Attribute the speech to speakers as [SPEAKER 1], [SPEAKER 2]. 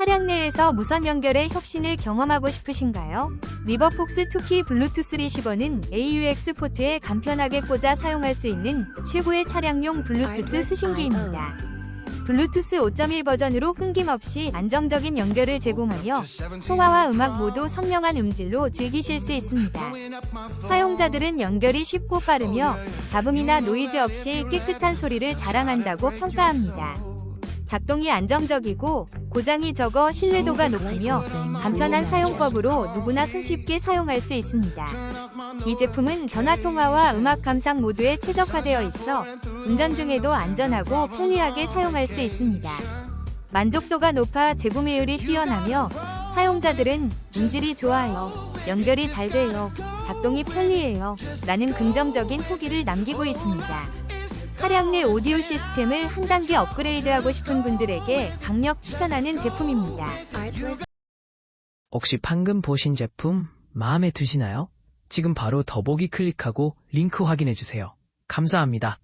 [SPEAKER 1] 차량 내에서 무선 연결의 혁신을 경험하고 싶으신가요? 리버폭스 2키 블루투스 리시버는 AUX 포트에 간편하게 꽂아 사용할 수 있는 최고의 차량용 블루투스 수신기입니다. 블루투스 5.1 버전으로 끊김없이 안정적인 연결을 제공하며 통화와 음악 모두 선명한 음질로 즐기실 수 있습니다. 사용자들은 연결이 쉽고 빠르며 잡음이나 노이즈 없이 깨끗한 소리를 자랑한다고 평가합니다. 작동이 안정적이고 고장이 적어 신뢰도가 높으며 간편한 사용법으로 누구나 손쉽게 사용할 수 있습니다. 이 제품은 전화통화와 음악 감상 모두에 최적화되어 있어 운전 중에도 안전하고 편리하게 사용할 수 있습니다. 만족도가 높아 재구매율이 뛰어나며 사용자들은 음질이 좋아요, 연결이 잘 돼요, 작동이 편리해요 라는 긍정적인 후기를 남기고 있습니다. 차량 내 오디오 시스템을 한 단계 업그레이드하고 싶은 분들에게 강력 추천하는 제품입니다.
[SPEAKER 2] 혹시 방금 보신 제품 마음에 드시나요? 지금 바로 더보기 클릭하고 링크 확인해주세요. 감사합니다.